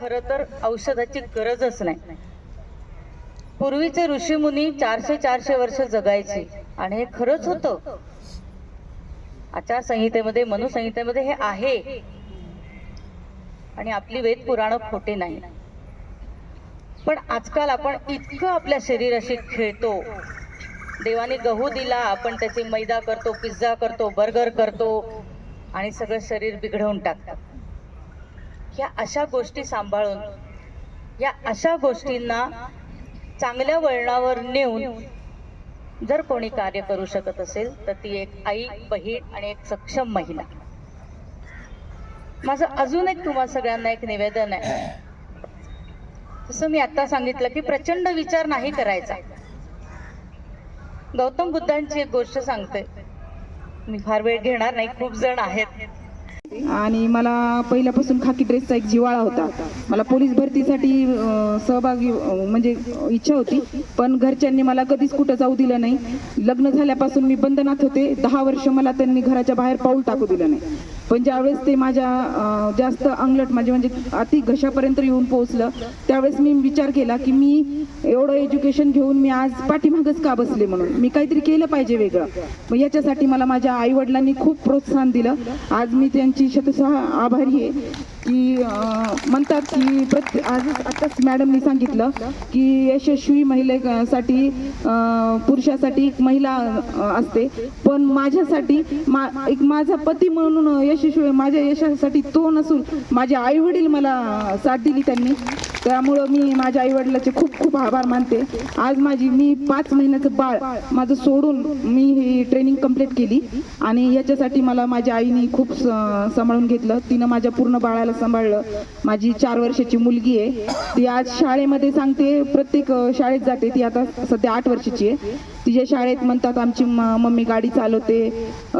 खरं तर औषधाची गरजच नाही. पूर्वीचे ऋषीमुनी चारशे चारशे वर्ष जगायची आणि हे खरंच होतं. आचारसंहितेमध्ये मनुसंहितेमध्ये हे आहे. आणि आपली वेद पुराण खोटे नाही. पण आजकाल आपण इतकं आपल्या शरीराशी खेळतो. देवाने गहू दिला आपण त्याची मैदा करतो पिझ्झा करतो बर्गर करतो आणि सगळं शरीर बिघडवून टाकतात ह्या अशा गोष्टी सांभाळून या अशा गोष्टींना चांगल्या वळणावर नेऊन जर कोणी कार्य करू शकत असेल तर ती एक आई बहीण आणि एक सक्षम महिला. माझं अजून एक तुम्हा सगळ्यांना एक निवेदन आहे. जसं मी आता सांगितलं की प्रचंड विचार नाही करायचा. गौतम बुद्धांची एक गोष्ट सांगते. मी फार वेळ घेणार नाही खूप जण आहेत. आणि मला पहिल्यापासून खाकी ड्रेसचा एक जिवाळा होता. मला पोलीस भरतीसाठी सहभागी म्हणजे इच्छा होती. पण घरच्यांनी मला कधीच कुठं जाऊ दिलं नाही. लग्न झाल्यापासून मी बंधनात होते. दहा वर्ष मला त्यांनी घराच्या बाहेर पाऊल टाकू दिलं नाही. पण ज्यावेळेस ते माझ्या जास्त अंगलट माझे म्हणजे अति घशापर्यंत येऊन पोहोचलं त्यावेळेस मी विचार केला की मी एवढं एज्युकेशन घेऊन मी आज पाठीमागच का बसले म्हणून? मी काहीतरी केलं पाहिजे वेगळं. मग याच्यासाठी मला माझ्या आईवडिलांनी खूप प्रोत्साहन दिलं. आज मी त्यांची शतशः आभारी आहे. की म्हणतात की प्रत्येक आजच आताच मॅडमनी सांगितलं की यशस्वी महिलेसाठी पुरुषासाठी एक महिला असते. पण माझ्यासाठी मा एक माझा पती म्हणून यशस्वी माझ्या यशासाठी तो नसून माझे आईवडील मला साथ दिली त्यांनी. त्यामुळं मी माझ्या आई वडिलाचे खूप खूप आभार मानते. आज माझी मी पाच महिन्याचं बाळ माझं सोडून मी ही ट्रेनिंग कंप्लीट केली. आणि याच्यासाठी मला माझ्या आईने खूप स- सांभाळून घेतलं. तिनं माझ्या पूर्ण बाळाला सांभाळलं. माझी चार वर्षाची मुलगी आहे. ती आज शाळेमध्ये सांगते प्रत्येक शाळेत जाते. ती आता सध्या आठ वर्षाची आहे. तिच्या शाळेत म्हणतात आमची मम्मी गाडी चालवते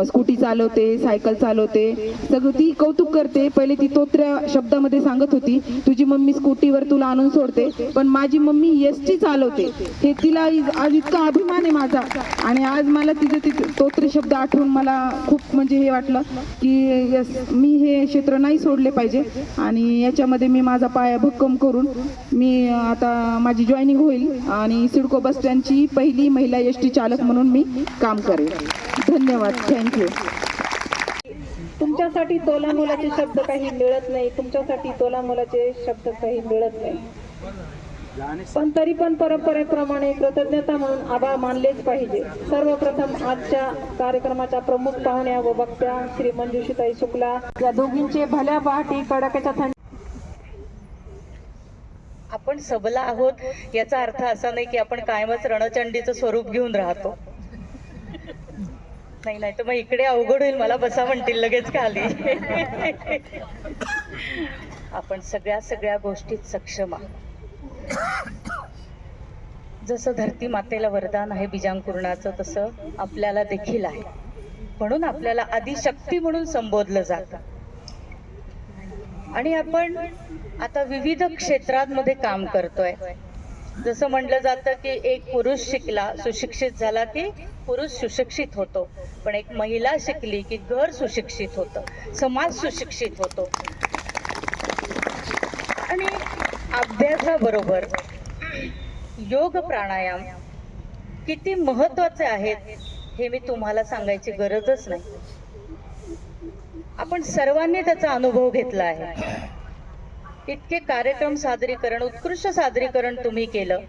स्कूटी चालवते सायकल चालवते. सगळं ती कौतुक करते. पहिले ती तोत्र्या शब्दामध्ये सांगत होती तुझी मम्मी स्कूटीवर तुला आणून सोडते पण माझी मम्मी एस टी चालवते. हे तिला आज इतका अभिमान आहे माझा. आणि आज मला तिचे ती तोत्रे शब्द आठवून मला खूप म्हणजे हे वाटलं की यस मी हे क्षेत्र नाही सोडले पाहिजे. आणि याच्यामध्ये मी माझा पाया भक्कम करून मी आता माझी जॉईनिंग होईल. आणि सिडको बस स्टँडची पहिली महिला एस टी चालक म्हणून मी काम करेन. धन्यवाद. थँक्यू तुमच्यासाठी तोला मुलाचे शब्द काही मिळत नाही. तुमच्यासाठी तोला मुलाचे शब्द काही मिळत नाही. पण तरी पण परंपरेप्रमाणे कृतज्ञता म्हणून आभार मानलेच पाहिजे. सर्वप्रथम आजच्या कार्यक्रमाच्या प्रमुख पाहुण्या व वक्त्या श्री मंजुषिताई शुक्ला. या दोघींचे भल्या पहाटे कडाक्याच्या आपण सबला आहोत याचा अर्थ असा नाही की आपण कायमच रणचंडीचं स्वरूप घेऊन राहतो. नाही नाही तर मग इकडे अवघड होईल मला बसा म्हणतील लगेच खाली. आपण सगळ्या सगळ्या गोष्टीत सक्षम आहोत. जसं धरती मातेला वरदान आहे बीजांकुरणाचं तसं आपल्याला देखील आहे. म्हणून आपल्याला आदिशक्ती म्हणून संबोधलं जातं. आणि आपण आता विविध क्षेत्रांमध्ये काम करतोय. जसं म्हटलं जातं की एक पुरुष शिकला सुशिक्षित झाला की पुरुष सुशिक्षित होतो. पण एक महिला शिकली की घर सुशिक्षित होतं समाज सुशिक्षित होतो. आणि अभ्यासाबरोबर योग प्राणायाम किती महत्त्वाचे आहेत हे मी तुम्हाला सांगायची गरजच नाही. आपण सर्वांनी त्याचा अनुभव घेतला आहे. इतके कार्यक्रम सादरीकरण उत्कृष्ट सादरीकरण तुम्ही केलं.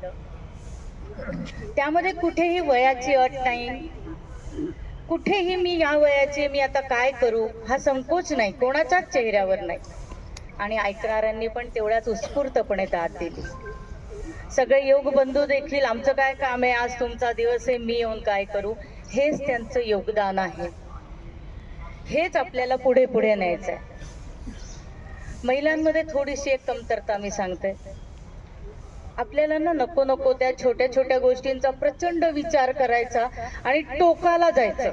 त्यामध्ये कुठेही वयाची अट नाही. कुठेही मी या वयाचे मी आता काय करू हा संकोच नाही. कोणाच्याच चेहऱ्यावर नाही. आणि ऐकणाऱ्यांनी पण तेवढ्याच उत्स्फूर्तपणे दाद दिली. सगळे योग बंधू देखील आमचं काय काम आहे? आज तुमचा दिवस आहे मी येऊन काय करू? हेच त्यांचं योगदान आहे. हेच आपल्याला पुढे पुढे न्यायचं आहे महिलांमध्ये थोडीशी एक कमतरता मी सांगते. आपल्याला ना नको नको त्या छोट्या छोट्या गोष्टींचा प्रचंड विचार करायचा आणि टोकाला जायचं.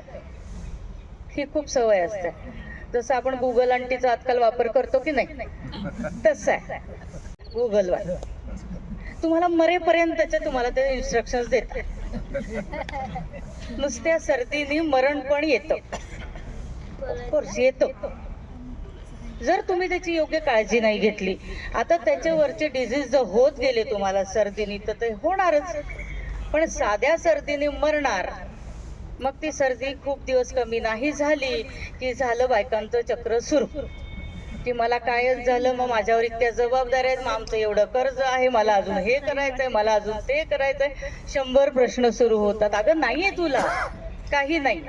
ही खूप सवय असते. जसं आपण गुगल आंटीचा आजकाल वापर करतो की नाही? तसं आहे. गुगलवर तुम्हाला मरेपर्यंतचे तुम्हाला ते इन्स्ट्रक्शन देतात. नुसत्या सर्दीने मरण पण येतं. ऑफकोर्स येतं. जर तुम्ही त्याची योग्य काळजी नाही घेतली आता त्याच्यावरचे डिझीज जर होत गेले तुम्हाला सर्दीने तर ते होणारच. पण साध्या सर्दीने मरणार मग ती सर्दी खूप दिवस कमी नाही झाली की झालं बायकांचं चक्र सुरू. की मला कायच झालं मग माझ्यावर इतक्या जबाबदाऱ्या आहेत मग आमचं एवढं कर्ज आहे मला अजून हे करायचंय मला अजून ते करायचंय. शंभर प्रश्न सुरू होतात. अगं नाहीये तुला. काही नाही.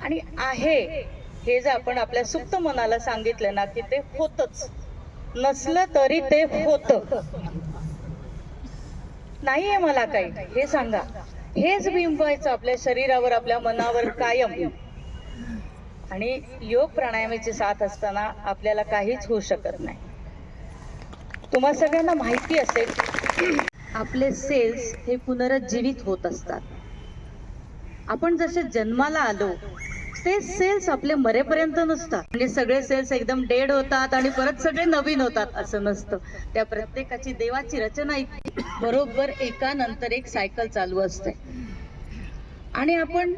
आणि आहे हे जर आपण आपल्या सुप्त मनाला सांगितलं ना की ते होतच. नसलं तरी ते होत. नाहीये मला काही. हे सांगा. हेच बिंबवायचं आपल्या शरीरावर आपल्या मनावर कायम. आणि योग प्राणायामाची साथ असताना आपल्याला काहीच होऊ शकत नाही. तुम्हा सगळ्यांना माहिती असेल आपले सेल्स हे पुनरुज्जीवित होत असतात. आपण जसे जन्माला आलो ते सेल्स आपले मरेपर्यंत नसतात. म्हणजे सगळे सेल्स एकदम डेड होतात आणि परत सगळे नवीन होतात असं नसतं. त्या प्रत्येकाची देवाची रचना इतकी बरोबर एकानंतर एक सायकल चालू असते. आणि आपण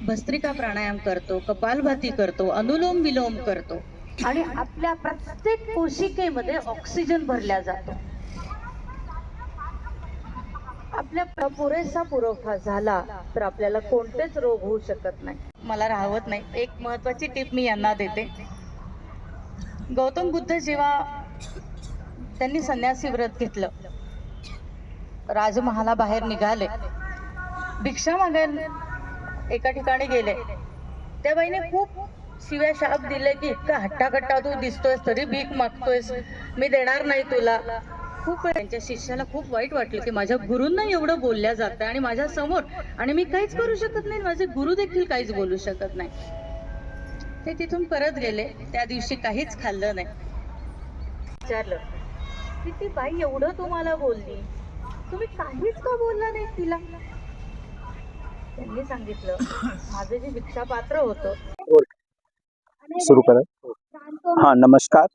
भस्त्रिका प्राणायाम करतो कपालभाती करतो अनुलोम विलोम करतो. आणि आपल्या प्रत्येक कोशिकेमध्ये ऑक्सिजन भरला जातो. आपल्या पुरेसा पुरवठा झाला तर आपल्याला कोणतेच रोग होऊ शकत नाही. मला राहवत नाही. एक महत्वाची टीप मी यांना देते. गौतम बुद्ध जेव्हा त्यांनी संन्यासी व्रत घेतलं राजमहाला बाहेर निघाले भिक्षा मागायला एका ठिकाणी गेले त्या बाईने खूप शिव्या शाप दिले की इतका हट्टाकट्टा तू दिसतोयस तरी भीक मागतोयस. मी देणार नाही तुला. खूप त्यांच्या शिष्याला खूप वाईट वाटलं की माझ्या गुरूंना एवढं बोलल्या जातं आणि माझ्यासमोर आणि मी काहीच करू शकत नाही माझे गुरु देखील काहीच बोलू शकत नाही. ते तिथून परत गेले. त्या दिवशी काहीच खाल्लं नाही. विचारलं की ती बाई एवढं तुम्हाला बोलली? तुम्ही काहीच का बोलला नाही तिला? त्यांनी सांगितलं माझं जे भिक्षा पात्र होतं सुरू करा. हां नमस्कार.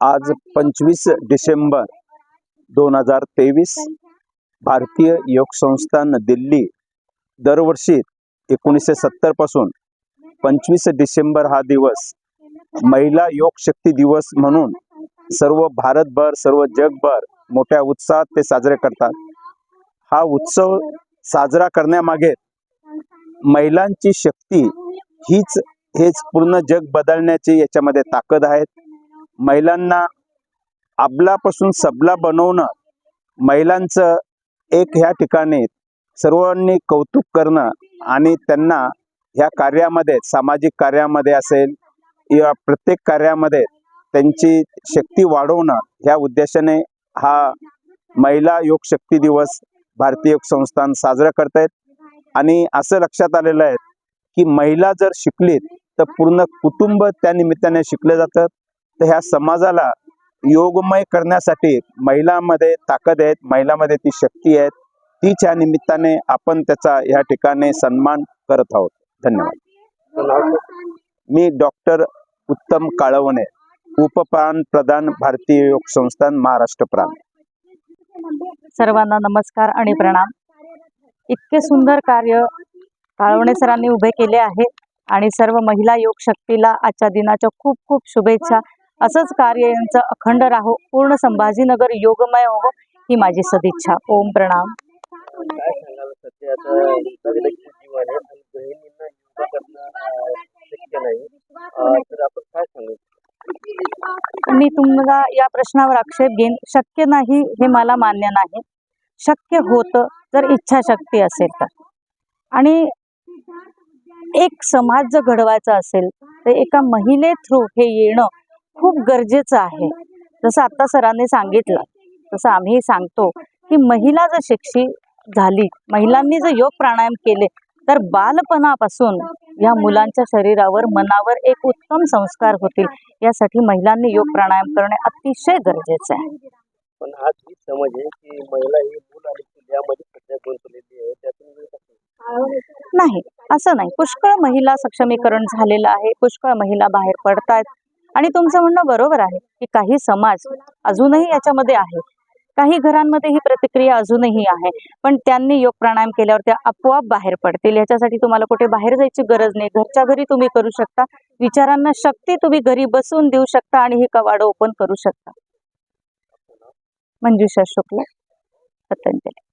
आज पंचवीस डिसेंबर दोन हजार तेवीस भारतीय योग संस्थान दिल्ली दरवर्षी एकोणीसशे सत्तरपासून पंचवीस डिसेंबर हा दिवस महिला योग शक्ती दिवस म्हणून सर्व भारतभर सर्व जगभर मोठ्या उत्साहात ते साजरे करतात. हा उत्सव साजरा करण्यामागे महिलांची शक्ती हीच हेच पूर्ण जग बदलण्याची याच्यामध्ये ताकद आहेत महिलांना आपलापासून सबला बनवणं महिलांचं एक ह्या ठिकाणी सर्वांनी कौतुक करणं आणि त्यांना ह्या कार्यामध्ये सामाजिक कार्यामध्ये असेल या प्रत्येक कार्यामध्ये त्यांची शक्ती वाढवणं ह्या उद्देशाने हा महिला योग शक्ती दिवस भारतीय योग संस्थान साजरा करतायत. आणि असं लक्षात आलेलं आहे की महिला जर शिकलीत तर पूर्ण कुटुंब त्या निमित्ताने शिकले जातात तर ह्या समाजाला योगमय करण्यासाठी महिलांमध्ये ताकद आहेत महिलांमध्ये ती शक्ती आहेत तीच या निमित्ताने आपण त्याचा या ठिकाणी सन्मान करत आहोत. धन्यवाद. मी डॉक्टर उत्तम काळवणे उपपान प्रधान भारतीय योग संस्थान महाराष्ट्र प्रांत सर्वांना नमस्कार आणि प्रणाम. इतके सुंदर कार्य काळवणे सरांनी उभे केले आहे आणि सर्व महिला योग शक्तीला आजच्या दिनाच्या खूप खूप शुभेच्छा. असंच कार्य यांचं अखंड राहो पूर्ण संभाजीनगर योगमय हो ही माझी सदिच्छा. ओम प्रणाम. मी तुम्हाला या प्रश्नावर आक्षेप घेईन. शक्य नाही हे मला मान्य नाही. शक्य होतं जर इच्छाशक्ती असेल तर. आणि एक समाज जर घडवायचा असेल तर एका महिले थ्रू हे येणं खूप गरजेचं आहे. जसं आत्ता सरांनी सांगितलं तसं आम्ही सांगतो की महिला जर शिक्षित झाली महिलांनी जर योग प्राणायाम केले तर बालपणापासून या मुलांच्या शरीरावर मनावर एक उत्तम संस्कार होतील. यासाठी महिलांनी योग प्राणायाम करणे अतिशय गरजेचे आहे. पण आज ही समज आहे की महिला ही मूल आणि यामध्ये सध्या गुंतलेली आहे त्यातून नाही असं नाही. पुष्कळ महिला सक्षमीकरण झालेलं आहे पुष्कळ महिला बाहेर पडतायत. आणि तुमचं म्हणणं बरोबर आहे की काही समाज अजूनही याच्यामध्ये आहे. काही घरांमध्ये ही प्रतिक्रिया अजूनही आहे. पण त्यांनी योग प्राणायाम केल्यावर त्या आपोआप बाहेर पडतील. याच्यासाठी तुम्हाला कुठे बाहेर जायची गरज नाही. घरच्या घरी तुम्ही करू शकता. विचारांना शक्ती तुम्ही घरी बसून देऊ शकता आणि हे कवाड ओपन करू शकता. मंजुषा शुक्ला पतंजली.